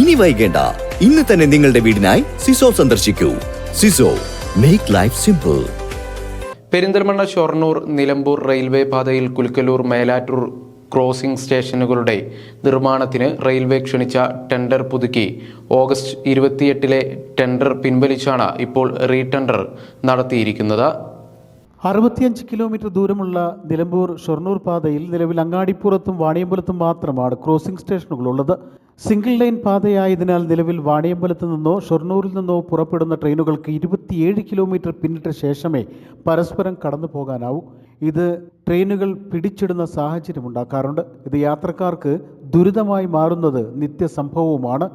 ഇനി വൈകേണ്ട. ഇന്ന് തന്നെ നിങ്ങളുടെ വീടിനായി സിസോ സന്ദർശിക്കൂ. Siso make life simple Perinthalmanna Shoranur Nilambur railway പാതയിൽ കുലുക്കലൂർ മേലാറ്റൂർ ക്രോസിംഗ് സ്റ്റേഷനുകളുടെ നിർമ്മാണത്തിന് റെയിൽവേ ക്ഷണിച്ച ടെൻഡർ പുതുക്കി. ഓഗസ്റ്റ് ഇരുപത്തിയെട്ടിലെ ടെൻഡർ പിൻവലിച്ചാണ് ഇപ്പോൾ റീടെൻഡർ നടത്തിയിരിക്കുന്നത്. അറുപത്തിയഞ്ച് കിലോമീറ്റർ ദൂരമുള്ള നിലമ്പൂർ ഷൊർണൂർ പാതയിൽ നിലവിൽ അങ്ങാടിപ്പുറത്തും വാണിയമ്പലത്തും മാത്രമാണ് ക്രോസിംഗ് സ്റ്റേഷനുകൾ ഉള്ളത് സിംഗിൾ ലൈൻ പാതയായതിനാൽ നിലവിൽ വാണിയമ്പലത്തു നിന്നോ ഷൊർണൂരിൽ നിന്നോ പുറപ്പെടുന്ന ട്രെയിനുകൾക്ക് ഇരുപത്തിയേഴ് കിലോമീറ്റർ പിന്നിട്ട ശേഷമേ പരസ്പരം കടന്നു പോകാനാവൂ. ഇത് ട്രെയിനുകൾ പിടിച്ചിടുന്ന സാഹചര്യമുണ്ടാക്കാറുണ്ട് ഇത് യാത്രക്കാർക്ക് ദുരിതമായി മാറുന്നത് നിത്യസംഭവവുമാണ്.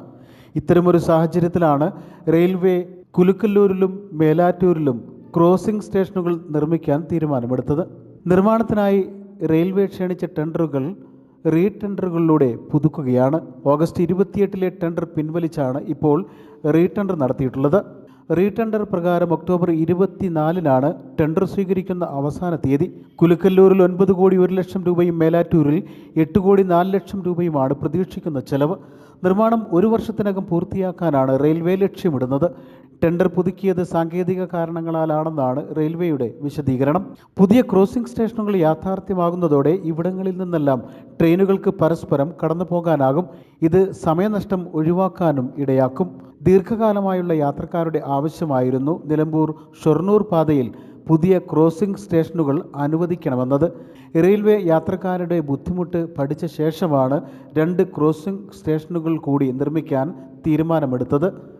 ഇത്തരമൊരു സാഹചര്യത്തിലാണ് റെയിൽവേ കുലുക്കല്ലൂരിലും മേലാറ്റൂരിലും ക്രോസിംഗ് സ്റ്റേഷനുകൾ നിർമ്മിക്കാൻ തീരുമാനമെടുത്തത്. നിർമ്മാണത്തിനായി റെയിൽവേ ക്ഷണിച്ച ടെൻഡറുകൾ റീ ടെൻഡറുകളിലൂടെ പുതുക്കുകയാണ്. ഓഗസ്റ്റ് ഇരുപത്തിയെട്ടിലെ ടെൻഡർ പിൻവലിച്ചാണ് ഇപ്പോൾ റീ ടെൻഡർ നടത്തിയിട്ടുള്ളത്. റീ ടെൻഡർ പ്രകാരം ഒക്ടോബർ ഇരുപത്തിനാലിനാണ് ടെൻഡർ സ്വീകരിക്കുന്ന അവസാന തീയതി. കുലുക്കല്ലൂരിൽ ഒൻപത് കോടി ഒരു ലക്ഷം രൂപയും മേലാറ്റൂരിൽ എട്ട് കോടി നാല് ലക്ഷം രൂപയുമാണ് പ്രതീക്ഷിക്കുന്ന ചെലവ്. നിർമ്മാണം ഒരു വർഷത്തിനകം പൂർത്തിയാക്കാനാണ് റെയിൽവേ ലക്ഷ്യമിടുന്നത്. ടെൻഡർ പുതുക്കിയത് സാങ്കേതിക കാരണങ്ങളാലാണെന്നാണ് റെയിൽവേയുടെ വിശദീകരണം. പുതിയ ക്രോസിംഗ് സ്റ്റേഷനുകൾ യാഥാർത്ഥ്യമാകുന്നതോടെ ഇവിടങ്ങളിൽ നിന്നെല്ലാം ട്രെയിനുകൾക്ക് പരസ്പരം കടന്നു പോകാനാകും. ഇത് സമയനഷ്ടം ഒഴിവാക്കാനും ഇടയാക്കും. ദീർഘകാലമായുള്ള യാത്രക്കാരുടെ ആവശ്യമായിരുന്നു നിലമ്പൂർ ഷൊർണൂർ പാതയിൽ പുതിയ ക്രോസിംഗ് സ്റ്റേഷനുകൾ അനുവദിക്കണമെന്നത്. റെയിൽവേ യാത്രക്കാരുടെ ബുദ്ധിമുട്ട് പഠിച്ച ശേഷമാണ് രണ്ട് ക്രോസിംഗ് സ്റ്റേഷനുകൾ കൂടി നിർമ്മിക്കാൻ തീരുമാനമെടുത്തത്.